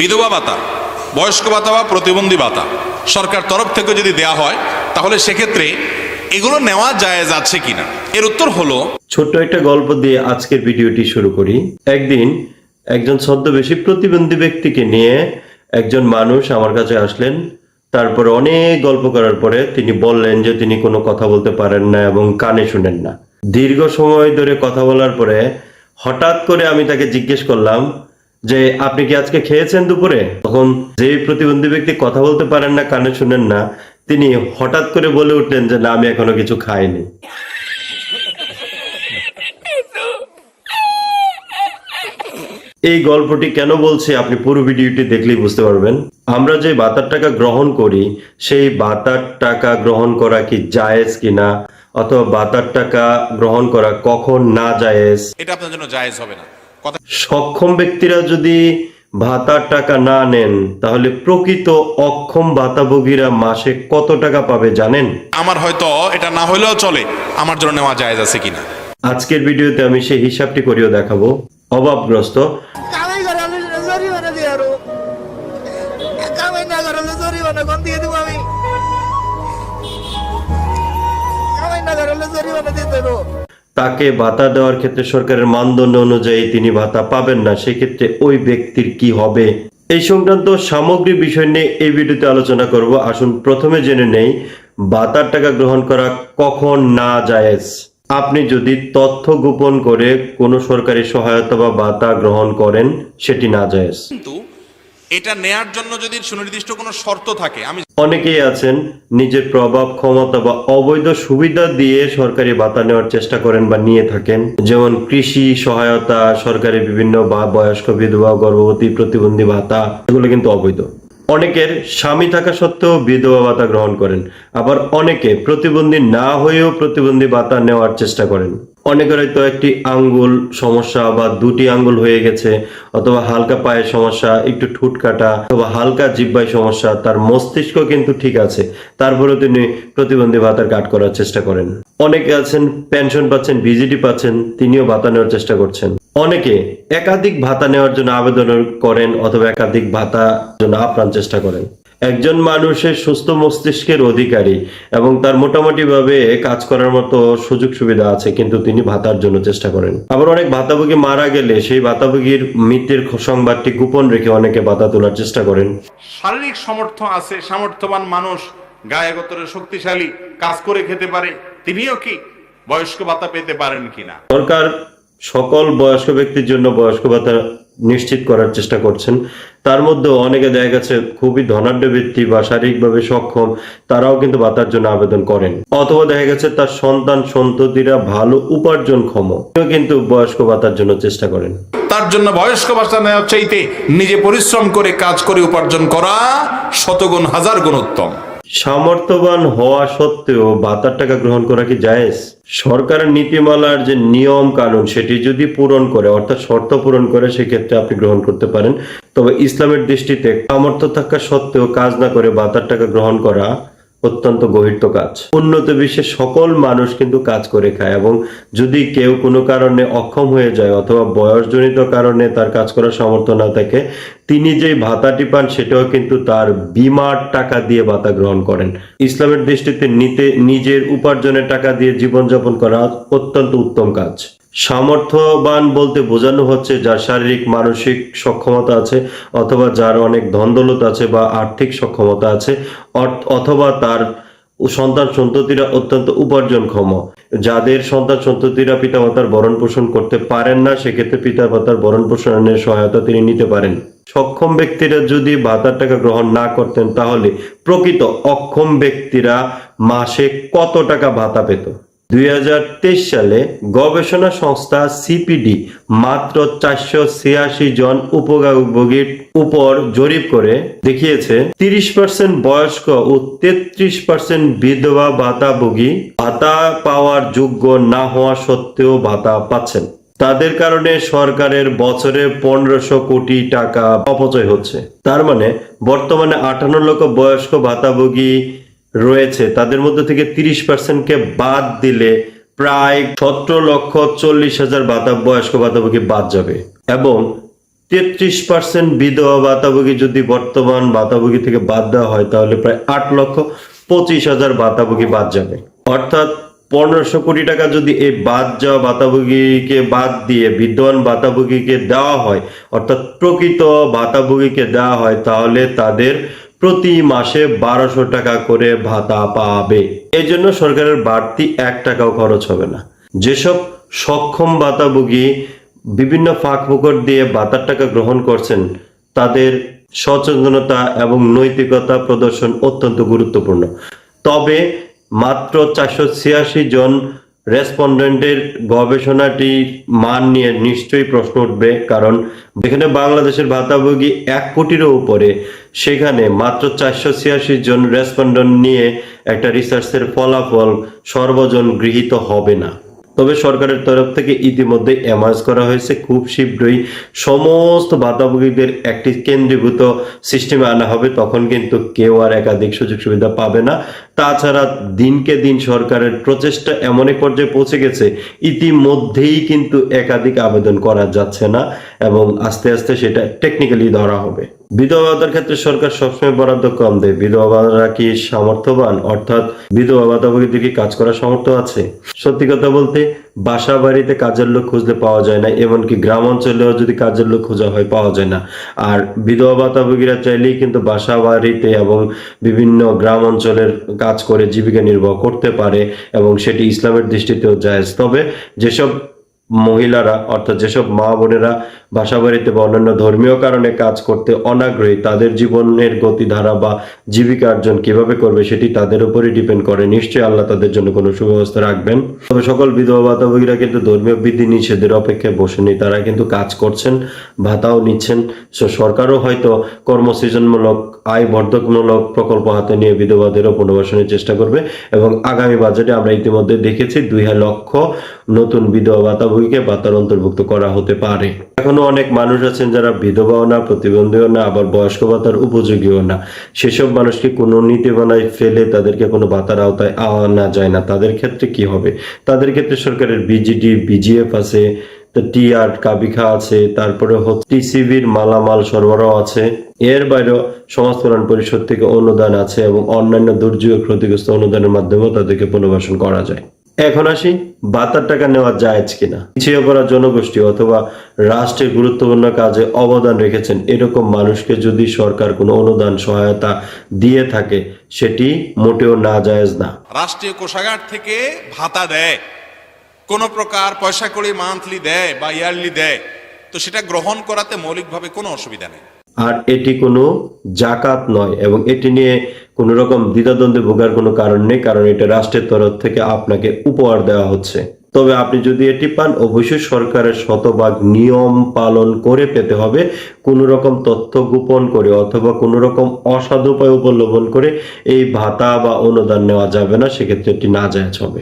বিধবা ভাতা, বয়স্ক ভাতা বা প্রতিবন্ধী ভাতা সরকার তরফ থেকে যদি দেয়া হয়, তাহলে সেক্ষেত্রে এগুলো নেওয়া জায়েজ আছে কিনা? এর উত্তর হলো ছোট্ট একটা গল্প দিয়ে আজকের ভিডিওটি শুরু করি। একদিন একজন ছদ্মবেশী প্রতিবন্ধী ব্যক্তিকে নিয়ে একজন মানুষ আমার কাছে আসলেন। তারপর অনেক গল্প করার পরে তিনি বললেন যে তিনি কোনো কথা বলতে পারেন না এবং কানে শুনেন না। দীর্ঘ সময় ধরে কথা বলার পরে হঠাৎ করে আমি তাকে জিজ্ঞেস করলাম যে আপনি কি আজকে খেয়েছেন দুপুরে? তখন যে প্রতিবন্ধী ব্যক্তি কথা বলতে পারেন না, কানে শুনেন না, তিনি হঠাৎ করে বলে উঠলেন যে, না, আমি এখনও কিছু খাইনি। এই গল্পটি কেন বলছি আপনি পুরো ভিডিওটি দেখলেই বুঝতে পারবেন। আমরা যে বাতার টাকা গ্রহণ করি, সেই বাতার টাকা গ্রহণ করা কি জায়েজ কিনা? অথবা বাতার টাকা গ্রহণ করা কখন না জায়েজ? এটা আপনার জন্য জায়েজ হবে না। সক্ষম ব্যক্তিরা যদি ভাতার টাকা না নেন তাহলে প্রকৃত অক্ষম ভাতাভোগীরা মাসে কত টাকা পাবে জানেন? আমার হয়তো এটা না হলেও চলে। আমার জন্য নেওয়া জায়েজ আছে কিনা? আজকের ভিডিওতে আমি সেই হিসাবটি করেও দেখাবো। অভাবগ্রস্ত। জরিমানা দিয়ে দিব। তাকে ভাতা দেওয়ার ক্ষেত্রে সরকারের মানদণ্ড অনুযায়ী তিনি ভাতা পাবেন না। সেক্ষেত্রে ওই ব্যক্তির কি হবে? এই সংক্রান্ত সামগ্রিক বিষয় নিয়ে এই ভিডিওতে আলোচনা করব। আসুন প্রথমে জেনে নেই, ভাতার টাকা গ্রহণ করা কখন না জায়েজ। আপনি যদি তথ্য গোপন করে কোনো সরকারি সহায়তা বা ভাতা গ্রহণ করেন, সেটি না জায়েজ। কিন্তু এটা নেয়ার জন্য যদি সুনির্দিষ্ট কোনো শর্ত থাকে, আমি অনেকেই আছেন নিজের প্রভাব, ক্ষমতা বা অবৈধ সুবিধা দিয়ে সরকারি ভাতা নেওয়ার চেষ্টা করেন বা নিয়ে থাকেন। যেমন কৃষি সহায়তা সরকারি বিভিন্ন বা বয়স্ক বিধবা, গর্ভবতী, প্রতিবন্ধী ভাতা, এগুলো কিন্তু অবৈধ। অনেকের স্বামী থাকা সত্ত্বেও বিধবা ভাতা গ্রহণ করেন। আবার অনেকে প্রতিবন্ধী না হয়েও প্রতিবন্ধী ভাতা নেওয়ার চেষ্টা করেন। অনেকের হয়তো একটি আঙ্গুল সমস্যা বা দুটি আঙ্গুল হয়ে গেছে, অথবা হালকা পায়ের সমস্যা, একটু ঠুট কাটা, অথবা হালকা জিব্বাই সমস্যা, তার মস্তিষ্ক কিন্তু ঠিক আছে। তারপরেও তিনি প্রতিবন্ধী ভাতার কাট করার চেষ্টা করেন। অনেকে আছেন পেনশন পাচ্ছেন ভিজিটি পাচ্ছেন, তিনিও ভাতা নেওয়ার চেষ্টা করছেন। অনেকে একাধিক ভাতা নেওয়ার জন্য আবেদন করেন অথবা একাধিক ভাতা জন্য আপ্রাণ চেষ্টা করেন। একজন মানুষের সুস্থ মস্তিষ্কের অধিকারী এবং তার মোটামুটি ভাবে কাজ করার মতো সুযোগ সুবিধা আছে কিন্তু তিনি ভাতার জন্য চেষ্টা করেন। আবার অনেক ভাতাভোগী মারা গেলে সেই ভাতাভোগীর মৃত্যুর সংবাদটি গোপন রেখে অনেকে ভাতা তোলার চেষ্টা করেন। শারীরিক সামর্থ্য আছে সামর্থ্যবান মানুষ গায়ে গতরে শক্তিশালী কাজ করে খেতে পারে তিনিও কি বয়স্ক ভাতা পেতে পারেন কিনা? সরকার সকল বয়স্ক ব্যক্তির জন্য বয়স্ক ভাতা নিশ্চিত করার চেষ্টা করছেন। তার মধ্যে অনেকে দেখা গেছে খুবই ধনাঢ্য ব্যক্তি বা শারীরিকভাবে সক্ষম, তারাও কিন্তু ভাতার জন্য আবেদন করেন। অথবা দেখা গেছে তার সন্তান, সন্ততিরা ভালো উপার্জনক্ষম কিন্তু বয়স্ক ভাতার জন্য চেষ্টা করেন। তার জন্য বয়স্ক ভাতা নেওয়ার চাইতে নিজে পরিশ্রম করে কাজ করে উপার্জন করা শতগুণ হাজার গুণ উত্তম। সামর্থ্যবান হওয়া সত্ত্বেও ভাতার টাকা গ্রহণ করা কি জায়েজ? সরকারের নীতিমালার যে নিয়ম কানুন, সেটি যদি পূরণ করে, অর্থাৎ শর্ত পূরণ করে, সেক্ষেত্রে আপনি গ্রহণ করতে পারেন। তবে ইসলামের দৃষ্টিতে সামর্থ্য থাকা সত্ত্বেও কাজ না করে ভাতার টাকা গ্রহণ করা অত্যন্ত গভীরত কাজ। উন্নত বিশ্বের সকল মানুষ কিন্তু কাজ করে খায় এবং যদি কেউ কোনো কারণে অক্ষম হয়ে যায় অথবা বয়সজনিত কারণে তার কাজ করার সামর্থ্য না থাকে, তিনি যে ভাতাটি পান সেটাও কিন্তু তার বিমার টাকা দিয়ে ভাতা গ্রহণ করেন। ইসলামের দৃষ্টিতে নিতে, নিজের উপার্জনের টাকা দিয়ে জীবনযাপন করা অত্যন্ত উত্তম কাজ। সামর্থ্যবান বলতে বোঝানো হচ্ছে যার শারীরিক, মানসিক সক্ষমতা আছে অথবা যার অনেক ধনদৌলত আছে বা আর্থিক সক্ষমতা আছে অথবা তার সন্তান সন্ততিরা অত্যন্ত উপার্জনক্ষম। যাদের সন্তান সন্ততিরা পিতামাতার ভরণ পোষণ করতে পারেন না, সেক্ষেত্রে পিতামাতার ভরণ পোষণের সহায়তা তিনি নিতে পারেন। সক্ষম ব্যক্তিরা যদি ভাতার টাকা গ্রহণ না করতেন, তাহলে প্রকৃত অক্ষম ব্যক্তিরা মাসে কত টাকা ভাতা পেত? দুই হাজার তেইশ সালে গবেষণা সংস্থা সিপিডি মাত্র চারশো ছিয়াশি জন উপভোগীর উপর জরিপ করে দেখিয়েছে, তিরিশ পার্সেন্ট বয়স্ক ও তেত্রিশ পার্সেন্ট বিধবা ভাতাভোগী ভাতা পাওয়ার যোগ্য না হওয়া সত্ত্বেও ভাতা পাচ্ছেন। তাদের কারণে সরকারের বছরে পনেরোশো কোটি টাকা অপচয় হচ্ছে। তার মানে বর্তমানে আটান্ন লক্ষ বয়স্ক ভাতাভোগী রয়েছে। তাদের মধ্যে থেকে তিরিশ পার্সেন্টকে বাদ দিলে প্রায় সতেরো লক্ষ চল্লিশ হাজার ভাতা বয়স্ক ভাতাভোগী বাদ যাবে। এবং তেত্রিশ পার্সেন্ট বিধবা ভাতাভোগী যদি বর্তমান ভাতাভোগী থেকে বাদ দেওয়া হয়, তাহলে প্রায় আট লক্ষ পঁচিশ হাজার ভাতাভোগী বাদ যাবে। অর্থাৎ পনেরোশো কোটি টাকা যদি এই বাদ যাওয়া ভাতাভোগীকে বাদ দিয়ে বিদ্যমান ভাতাভোগীকে দেওয়া হয়, অর্থাৎ প্রকৃত ভাতাভোগীকে দেওয়া হয়, তাহলে তাদের প্রতি মাসে বারোশো টাকা করে ভাতা পাবে। এই জন্য সরকারের বাড়তি এক টাকাও খরচ হবে না। যেসব সক্ষম ভাতাভোগী বিভিন্ন ফাঁক ফোকর দিয়ে ভাতার টাকা গ্রহণ করছেন, তাদের সচেতনতা এবং নৈতিকতা প্রদর্শন অত্যন্ত গুরুত্বপূর্ণ। তবে মাত্র চারশো ছিয়াশি জন রেসপন্ডেন্টের গবেষণাটির মান নিয়ে নিশ্চয়ই প্রশ্ন উঠবে, কারণ যেখানে বাংলাদেশের ভাতাভোগী এক কোটিরও উপরে, সেখানে মাত্র চারশো ছিয়াশি জন রেসপন্ডেন্ট নিয়ে একটা রিসার্চের ফলাফল সর্বজন গৃহীত হবে না। তবে সরকারের তরফ থেকে ইতিমধ্যে এমার্জ করা হয়েছে। খুব শীঘ্রই সমস্ত ভাতাভোগীদের একটি কেন্দ্রীভূত সিস্টেমে আনা হবে। তখন কিন্তু কেউ আর একাধিক সুযোগ সুবিধা পাবে না। তাছাড়া দিনকে দিন সরকারের প্রচেষ্টা এমন এক পর্যায়ে পৌঁছে গেছে। ইতিমধ্যেই কিন্তু একাধিক আবেদন করা যাচ্ছে না। এবং আস্তে আস্তে সেটা টেকনিক্যালি ধরা হবে। বিধবা ভাতার ক্ষেত্রে সরকার সবসময় বরাদ্দ কম দেয়। বিধবা কি সামর্থ্যবান? অর্থাৎ বিধবা ভাতাভোগীদের কাজ করার সামর্থ্য আছে? সত্যি কথা বলতে বাসা বাড়িতে কাজের লোক খুঁজলে পাওয়া যায় না, এমনকি গ্রাম অঞ্চলেও যদি কাজের লোক খোঁজা হয়, পাওয়া যায় না। আর বিধবা ভাতাভোগীরা চাইলেই কিন্তু বাসা বাড়িতে এবং বিভিন্ন গ্রাম অঞ্চলের কাজ করে জীবিকা নির্বাহ করতে পারে এবং সেটি ইসলামের দৃষ্টিতেও জায়েজ। তবে যেসব মহিলারা, অর্থাৎ যেসব মা বোনেরা বাসা বাড়িতে বা অন্যান্য ধর্মীয় কারণে কাজ করতে অনাগ্রহী, তাদের জীবনের গতিধারা বা জীবিকা অর্জন কীভাবে করবে সেটি তাদের উপরই ডিপেন্ড করে। নিশ্চয়ই আল্লাহ তাদের জন্য কোনো সুব্যবস্থা রাখবেন। তবে সকল বিধবা ভাতাভোগীরা কিন্তু ধর্মীয় বিধি নিষেধের অপেক্ষায় বসে বসেনি। তারা কিন্তু কাজ করছেন, ভাতাও নিচ্ছেন। সো সরকারও হয়তো কর্মসৃজনমূলক আয় বর্ধকমূলক প্রকল্প হাতে নিয়ে বিধবাদেরও পুনর্বাসনের চেষ্টা করবে এবং আগামী বাজেটে আমরা ইতিমধ্যে দেখেছি দুই হাজার লক্ষ নতুন বিধবা ভাতাভোগীকে ভাতার অন্তর্ভুক্ত করা হতে পারে। এখনও অনেক মানুষ আছেন যারা বিধবাও না, প্রতিবন্ধীও না, আবার বয়স্ক ভাতার উপযোগীও না। সেসব মানুষকে কোনো নীতিমালায় ফেলে তাদেরকে কোনো ভাতার আওতায় আনা যায় না। তাদের ক্ষেত্রে কি হবে? তাদের ক্ষেত্রে সরকারের বিজিডি বিজিএফ আছে টিআর কাবিখা আছে, তারপরে টিসিবির মালামাল সরবরাহ আছে। এর বাইরেও সমাজ কল্যাণ পরিষদ থেকে অনুদান আছে এবং অন্যান্য দুর্যোগ ক্ষতিগ্রস্ত অনুদানের মাধ্যমেও তাদেরকে পুনর্বাসন করা যায়। এখন আসি বাতার টাকা নেওয়া যায় কিনা। পিছিয়ে পড়া জনগোষ্ঠী অথবা রাষ্ট্রের গুরুত্বপূর্ণ কাজে অবদান রেখেছেন এরকম মানুষকে যদি সরকার কোনো অনুদান, সহায়তা দিয়ে থাকে, সেটি মোটেও না জায়েজ না। রাষ্ট্রীয় কোষাগার থেকে ভাতা দেয়। কোনো প্রকার পয়সা করে মান্থলি দেয় বা ইয়ারলি দেয়। তো সেটা গ্রহণ করাতে মৌলিকভাবে কোনো অসুবিধা নেই। আর এটি কোনো জাকাত নয় এবং এটি নিয়ে কোনো রকম দ্বিধাদ্বন্দ্বে ভোগার কোনো কারণ নেই, কারণ এটা রাষ্ট্রের তরফ থেকে আপনাকে উপহার দেওয়া হচ্ছে। তবে আপনি যদি এটি পান, অবশ্যই সরকারের শতভাগ নিয়ম পালন করে পেতে হবে, কোনো রকম তথ্য গোপন করে অথবা কোনো রকম অসাধু উপায় অবলম্বন করে এই ভাতা বা অনুদান নেওয়া যাবে না, সেক্ষেত্রে এটি না জায়জ হবে।